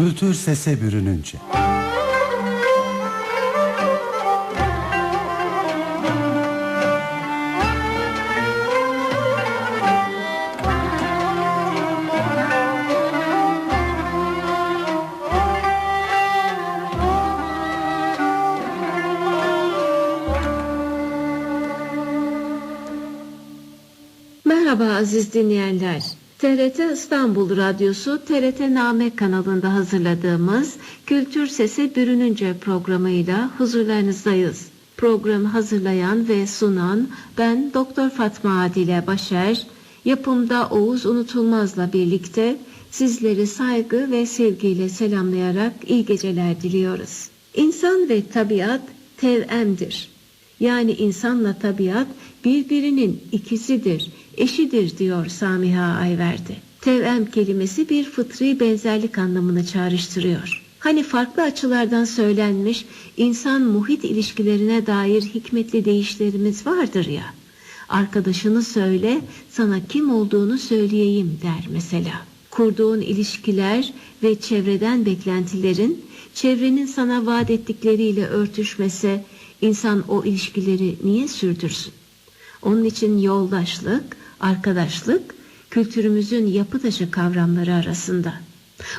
Kültür sese bürününce. Merhaba aziz dinleyenler. TRT İstanbul Radyosu TRT Name kanalında hazırladığımız Kültür Sesi Bürününce programıyla huzurlarınızdayız. Programı hazırlayan ve sunan ben Doktor Fatma Adile Başer, yapımda Oğuz Unutulmaz'la birlikte sizleri saygı ve sevgiyle selamlayarak iyi geceler diliyoruz. İnsan ve tabiat tevemdir. Yani insanla tabiat birbirinin ikisidir, eşidir diyor Samiha Ayverdi. Tevem kelimesi bir fıtri benzerlik anlamını çağrıştırıyor. Hani farklı açılardan söylenmiş insan muhit ilişkilerine dair hikmetli deyişlerimiz vardır ya. Arkadaşını söyle, sana kim olduğunu söyleyeyim der mesela. Kurduğun ilişkiler ve çevreden beklentilerin çevrenin sana vaat ettikleriyle örtüşmese insan o ilişkileri niye sürdürsün? Onun için yoldaşlık, arkadaşlık kültürümüzün yapı taşı kavramları arasında.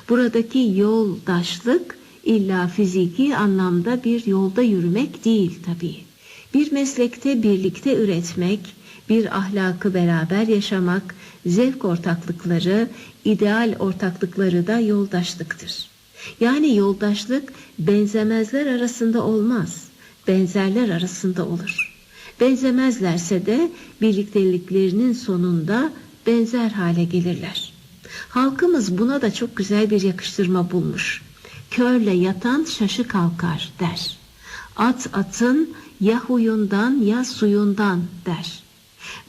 Buradaki yoldaşlık illa fiziki anlamda bir yolda yürümek değil tabii. Bir meslekte birlikte üretmek, bir ahlakı beraber yaşamak, zevk ortaklıkları, ideal ortaklıkları da yoldaşlıktır. Yani yoldaşlık benzemezler arasında olmaz, benzerler arasında olur. Benzemezlerse de birlikteliklerinin sonunda benzer hale gelirler. Halkımız buna da çok güzel bir yakıştırma bulmuş. Körle yatan şaşı kalkar der. At atın ya huyundan ya suyundan der.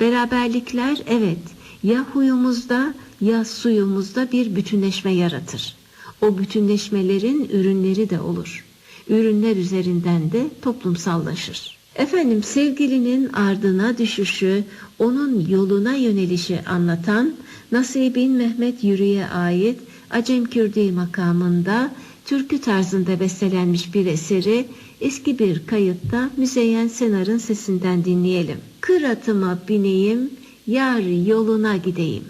Beraberlikler evet ya huyumuzda ya suyumuzda bir bütünleşme yaratır. O bütünleşmelerin ürünleri de olur. Ürünler üzerinden de toplumsallaşır. Efendim sevgilinin ardına düşüşü, onun yoluna yönelişi anlatan Nasibin Mehmet Yürü'ye ait Acem Kürdi makamında türkü tarzında bestelenmiş bir eseri eski bir kayıtta Müzeyyen Senar'ın sesinden dinleyelim. Kır atıma bineyim, yar yoluna gideyim.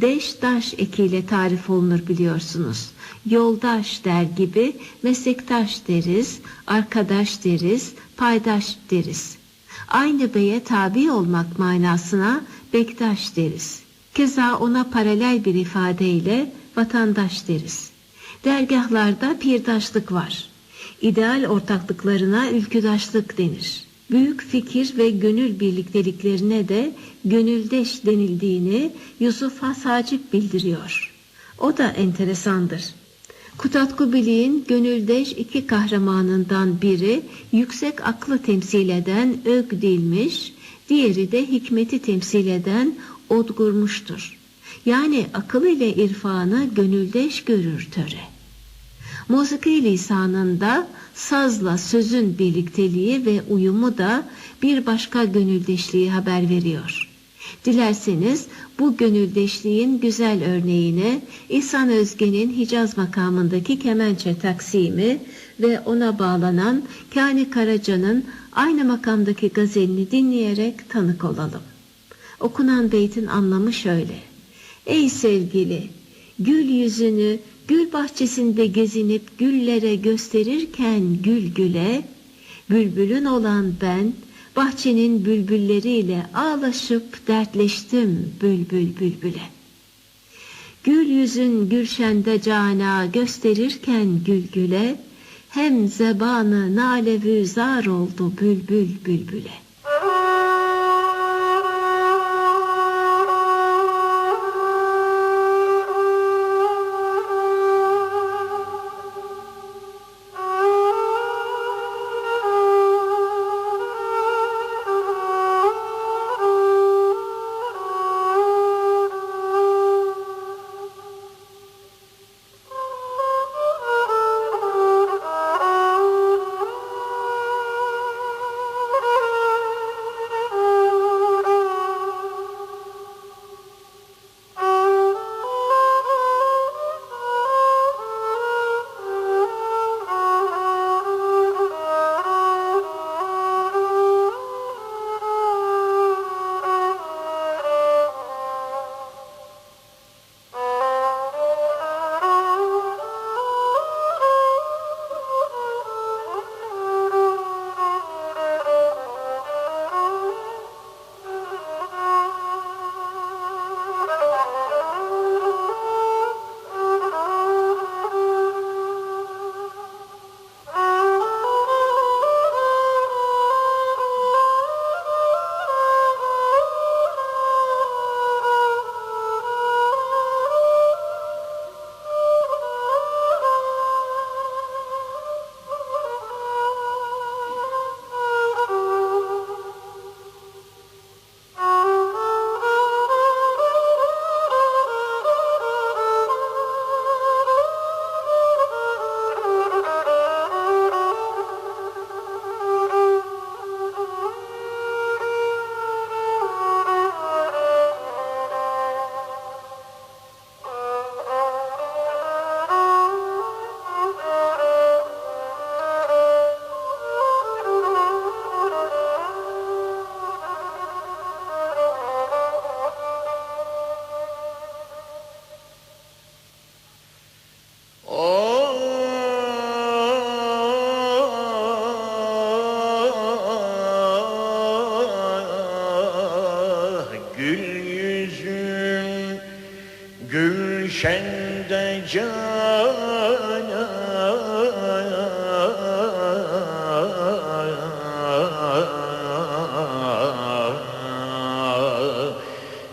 Türkçemizde deş daş ekiyle tarif olunur biliyorsunuz. Yoldaş der gibi meslektaş deriz, arkadaş deriz, paydaş deriz. Aynı beye tabi olmak manasına bektaş deriz. Keza ona paralel bir ifadeyle vatandaş deriz. Dergahlarda pirdaşlık var. İdeal ortaklıklarına ülküdaşlık denir. Büyük fikir ve gönül birlikteliklerine de gönüldeş denildiğini Yusuf Hasacip bildiriyor. O da enteresandır. Kutatku Bilik'in gönüldeş iki kahramanından biri yüksek aklı temsil eden Ög Dilmiş, diğeri de hikmeti temsil eden Odgurmuştur. Yani akıl ile irfanı gönüldeş görür töre. Musiki lisanında sazla sözün birlikteliği ve uyumu da bir başka gönüldeşliği haber veriyor. Dilerseniz bu gönüldeşliğin güzel örneğine İhsan Özge'nin Hicaz makamındaki kemençe taksimi ve ona bağlanan Kani Karaca'nın aynı makamdaki gazelini dinleyerek tanık olalım. Okunan beytin anlamı şöyle. Ey sevgili, gül yüzünü gül bahçesinde gezinip güllere gösterirken gül güle, bülbülün olan ben, bahçenin bülbülleriyle ağlaşıp dertleştim bülbül bülbüle. Gül yüzün gülşende cana gösterirken gül güle, hem zebanı nalevü zar oldu bülbül bülbüle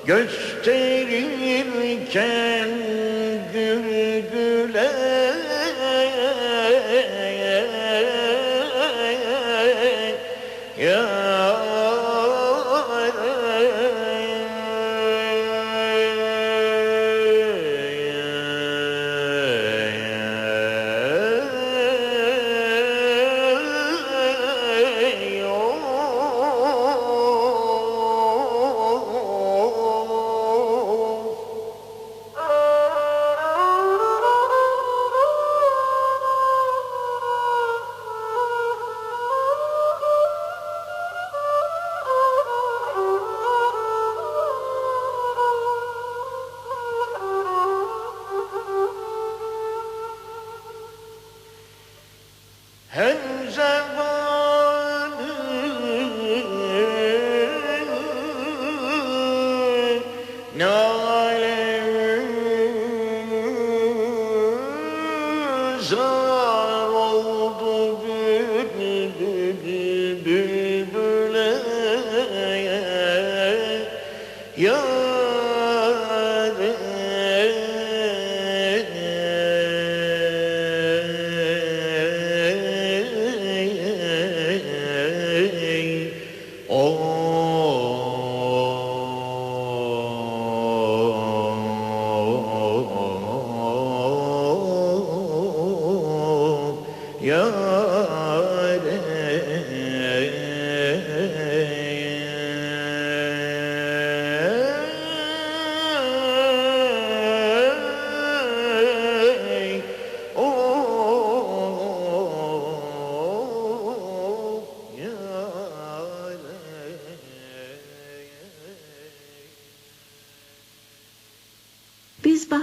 gösterirken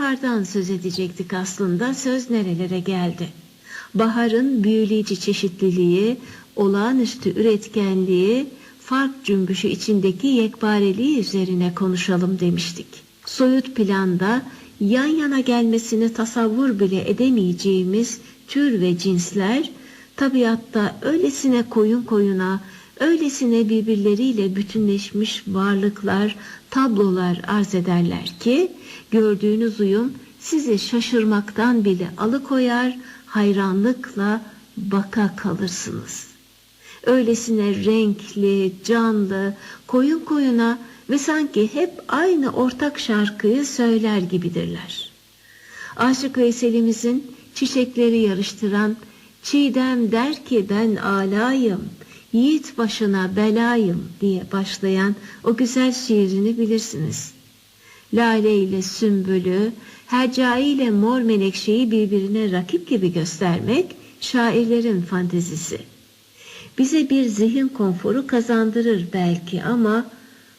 bahardan söz edecektik aslında. Söz nerelere geldi? Baharın büyüleyici çeşitliliği, olağanüstü üretkenliği, fark cümbüşü içindeki yekpareliği üzerine konuşalım demiştik. Soyut planda yan yana gelmesini tasavvur bile edemeyeceğimiz tür ve cinsler tabiatta öylesine koyun koyuna, öylesine birbirleriyle bütünleşmiş varlıklar, tablolar arz ederler ki gördüğünüz uyum sizi şaşırmaktan bile alıkoyar, hayranlıkla baka kalırsınız. Öylesine renkli, canlı, koyun koyuna ve sanki hep aynı ortak şarkıyı söyler gibidirler. Aşık Veysel'imizin çiçekleri yarıştıran Çiğdem der ki ben alayım, yiğit başına belayım diye başlayan o güzel şiirini bilirsiniz. Lale ile sümbülü, hercai ile mor menekşeyi birbirine rakip gibi göstermek şairlerin fantezisi. Bize bir zihin konforu kazandırır belki ama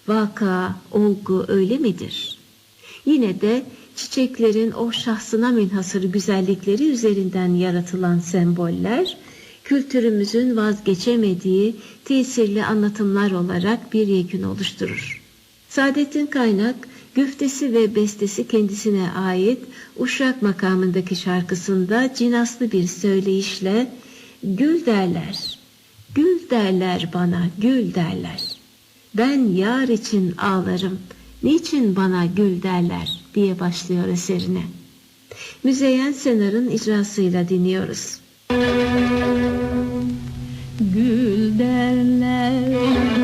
vaka, olgu öyle midir? Yine de çiçeklerin o şahsına münhasır güzellikleri üzerinden yaratılan semboller, kültürümüzün vazgeçemediği tesirli anlatımlar olarak bir yekün oluşturur. Saadettin Kaynak, güftesi ve bestesi kendisine ait Uşak makamındaki şarkısında cinaslı bir söyleyişle Gül derler, gül derler bana, gül derler. Ben yar için ağlarım, niçin bana gül derler diye başlıyor eserine. Müzeyyen Senar'ın icrasıyla dinliyoruz. Gül derler,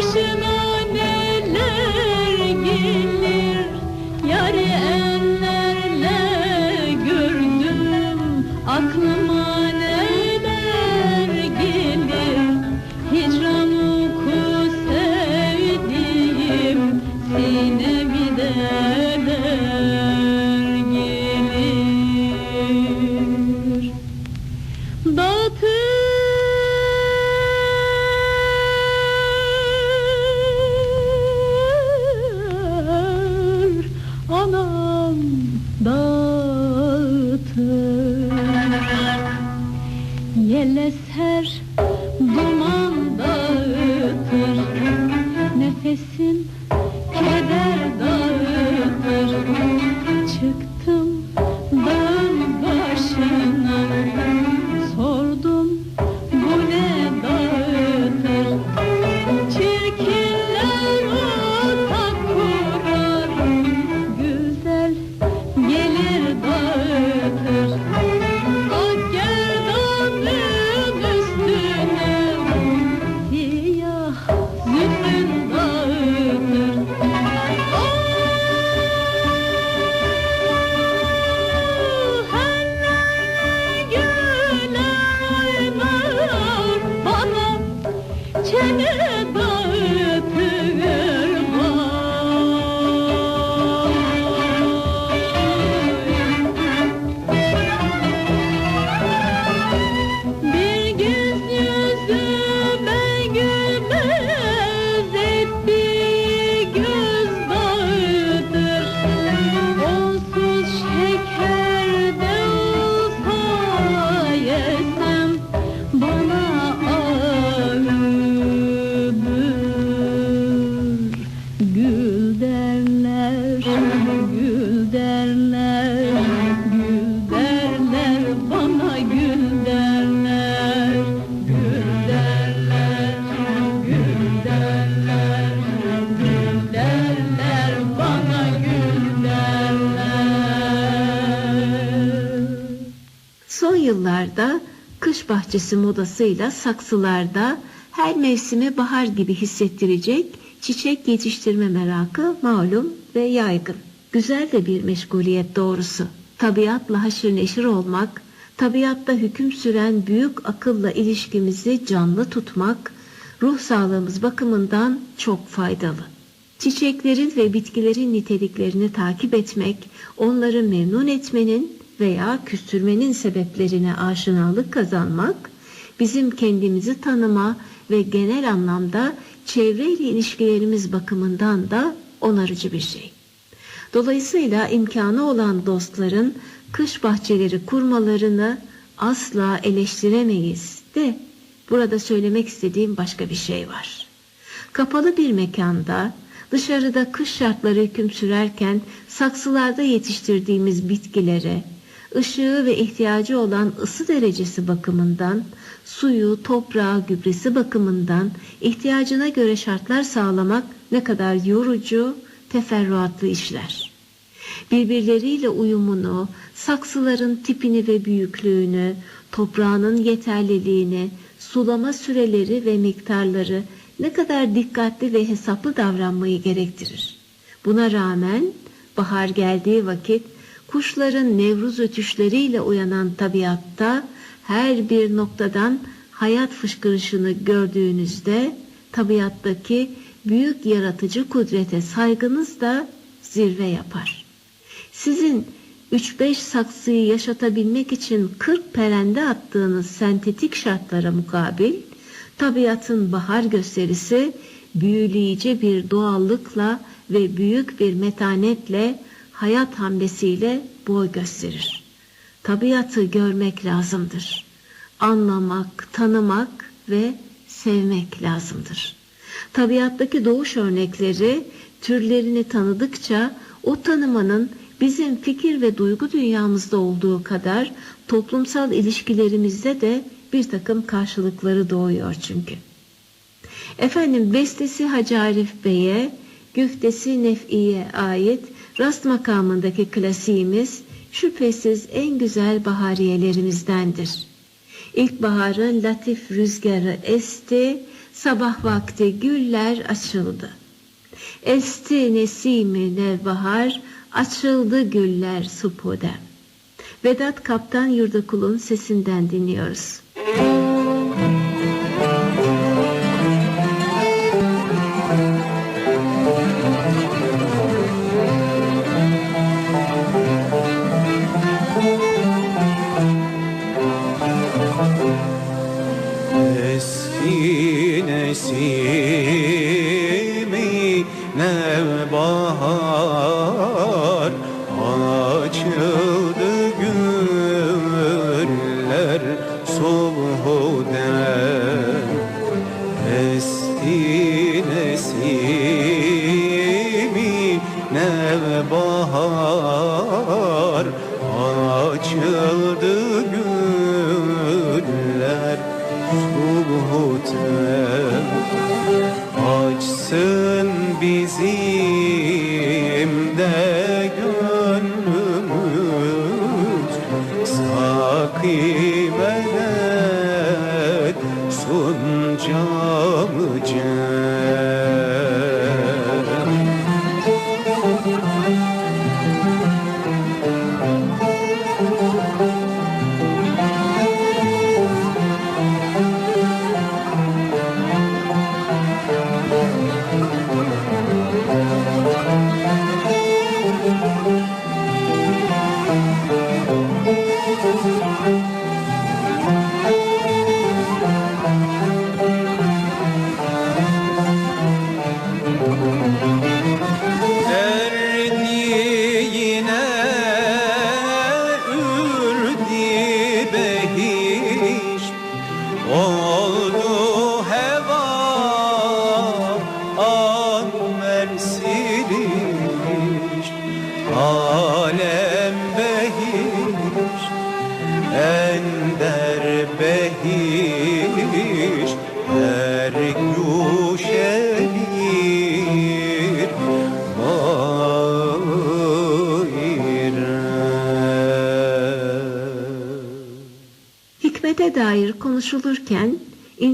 başına bahçesi modasıyla saksılarda her mevsimi bahar gibi hissettirecek çiçek yetiştirme merakı malum ve yaygın. Güzel de bir meşguliyet doğrusu. Tabiatla haşır neşir olmak, tabiatta hüküm süren büyük akılla ilişkimizi canlı tutmak, ruh sağlığımız bakımından çok faydalı. Çiçeklerin ve bitkilerin niteliklerini takip etmek, onları memnun etmenin veya küstürmenin sebeplerine aşinalık kazanmak, bizim kendimizi tanıma ve genel anlamda çevreyle ilişkilerimiz bakımından da onarıcı bir şey. Dolayısıyla imkanı olan dostların kış bahçeleri kurmalarını asla eleştiremeyiz de burada söylemek istediğim başka bir şey var. Kapalı bir mekanda dışarıda kış şartları hüküm sürerken saksılarda yetiştirdiğimiz bitkilere ışığı ve ihtiyacı olan ısı derecesi bakımından, suyu, toprağı, gübresi bakımından ihtiyacına göre şartlar sağlamak ne kadar yorucu, teferruatlı işler. Birbirleriyle uyumunu, saksıların tipini ve büyüklüğünü, toprağının yeterliliğini, sulama süreleri ve miktarları ne kadar dikkatli ve hesaplı davranmayı gerektirir. Buna rağmen bahar geldiği vakit kuşların nevruz ötüşleriyle uyanan tabiatta her bir noktadan hayat fışkırışını gördüğünüzde tabiattaki büyük yaratıcı kudrete saygınız da zirve yapar. Sizin 3-5 saksıyı yaşatabilmek için 40 perende attığınız sentetik şartlara mukabil tabiatın bahar gösterisi büyüleyici bir doğallıkla ve büyük bir metanetle hayat hamlesiyle boy gösterir. Tabiatı görmek lazımdır. Anlamak, tanımak ve sevmek lazımdır. Tabiattaki doğuş örnekleri türlerini tanıdıkça o tanımanın bizim fikir ve duygu dünyamızda olduğu kadar toplumsal ilişkilerimizde de bir takım karşılıkları doğuyor çünkü. Efendim bestesi Hacı Arif Bey'e, güftesi Nef'i'ye ait rast makamındaki klasiğimiz şüphesiz en güzel bahariyelerimizdendir. İlkbaharın latif rüzgarı esti, sabah vakti güller açıldı. Esti nesimi nevbahar, açıldı güller supodem. Vedat Kaptan Yurdakul'un sesinden dinliyoruz. Açıldı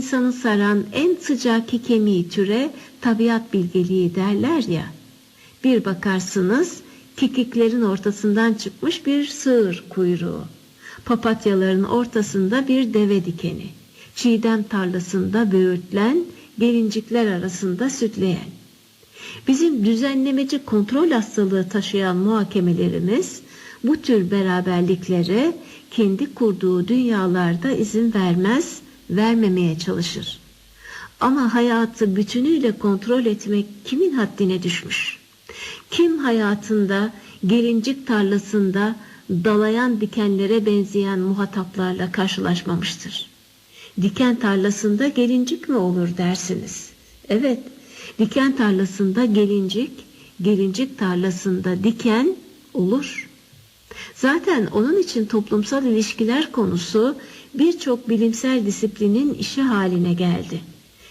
insanı saran en sıcak kemiği türe tabiat bilgeliği derler ya. Bir bakarsınız kekiklerin ortasından çıkmış bir sığır kuyruğu. Papatyaların ortasında bir deve dikeni. Çiğdem tarlasında böğürtlen, gelincikler arasında sütleyen. Bizim düzenlemeci kontrol hastalığı taşıyan muhakemelerimiz bu tür beraberliklere kendi kurduğu dünyalarda izin vermez, vermemeye çalışır. Ama hayatı bütünüyle kontrol etmek kimin haddine düşmüş? Kim hayatında gelincik tarlasında dalayan dikenlere benzeyen muhataplarla karşılaşmamıştır? Diken tarlasında gelincik mi olur dersiniz? Evet, diken tarlasında gelincik, gelincik tarlasında diken olur. Zaten onun için toplumsal ilişkiler konusu birçok bilimsel disiplinin işi haline geldi.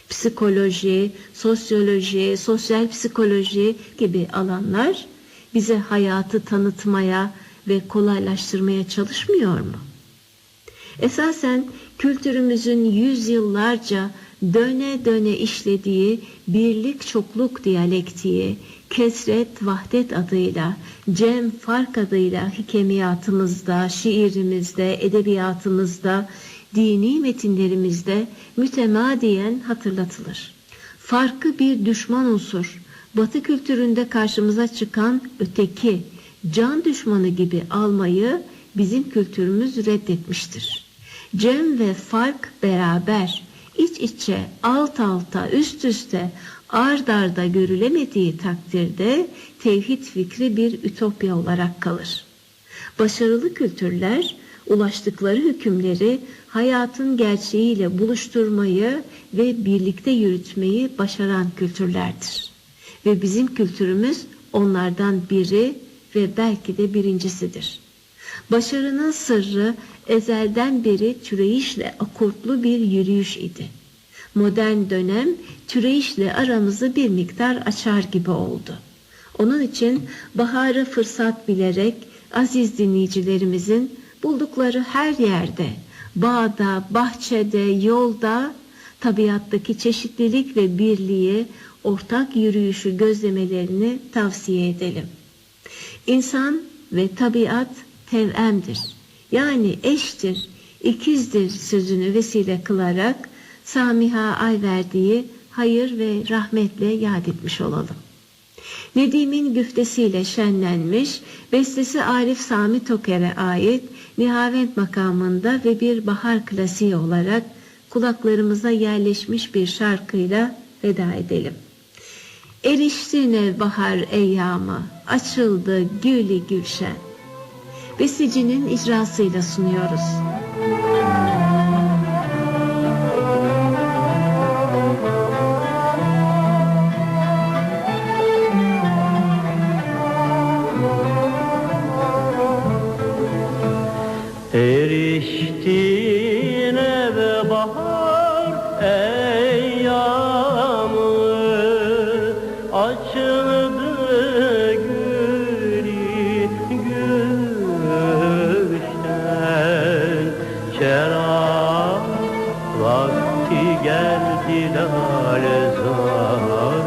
Psikoloji, sosyoloji, sosyal psikoloji gibi alanlar bize hayatı tanıtmaya ve kolaylaştırmaya çalışmıyor mu? Esasen kültürümüzün yüzyıllarca döne döne işlediği birlik çokluk diyalektiği, kesret vahdet adıyla, cem fark adıyla hikemiyatımızda, şiirimizde, edebiyatımızda, dini metinlerimizde mütemadiyen hatırlatılır. Farkı bir düşman unsur, batı kültüründe karşımıza çıkan öteki, can düşmanı gibi almayı bizim kültürümüz reddetmiştir. Cem ve fark beraber, iç içe, alt alta, üst üste, ard arda görülemediği takdirde tevhid fikri bir ütopya olarak kalır. Başarılı kültürler ulaştıkları hükümleri hayatın gerçeğiyle buluşturmayı ve birlikte yürütmeyi başaran kültürlerdir. Ve bizim kültürümüz onlardan biri ve belki de birincisidir. Başarının sırrı ezelden beri türeyişle akortlu bir yürüyüş idi. Modern dönem türeyişle aramızı bir miktar açar gibi oldu. Onun için baharı fırsat bilerek aziz dinleyicilerimizin buldukları her yerde, bağda, bahçede, yolda, tabiattaki çeşitlilik ve birliği, ortak yürüyüşü gözlemelerini tavsiye edelim. İnsan ve tabiat tevemdir. Yani eştir, ikizdir sözünü vesile kılarak Samiha Ayverdi'yi hayır ve rahmetle yad etmiş olalım. Nedim'in güftesiyle şenlenmiş, bestesi Arif Sami Toker'e ait Nihavent makamında ve bir bahar klasiği olarak kulaklarımıza yerleşmiş bir şarkıyla veda edelim. Erişti nevbahar eyyamı, açıldı gülü gülşen. Besicinin icrasıyla sunuyoruz. Eriştin vakti geldi lale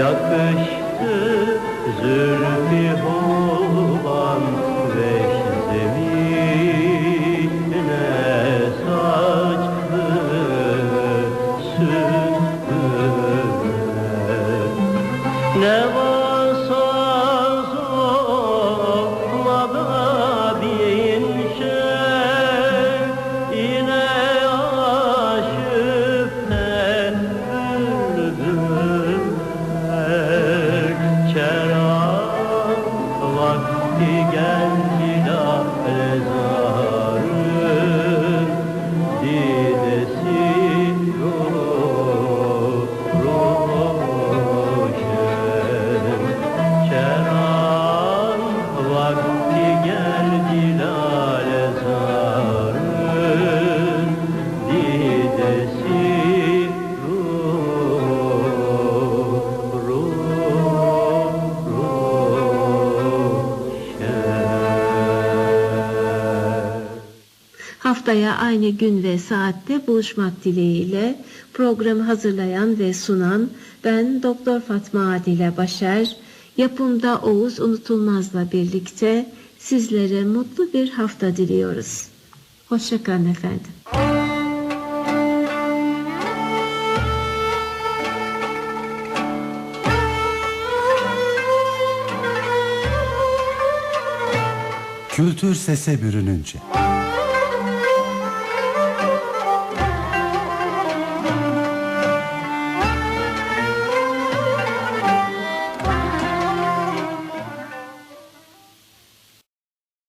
約し Haftaya aynı gün ve saatte buluşmak dileğiyle programı hazırlayan ve sunan ben Doktor Fatma Adile Başar, yapımda Oğuz Unutulmaz'la birlikte sizlere mutlu bir hafta diliyoruz. Hoşçakalın efendim. Kültür sese bürününce.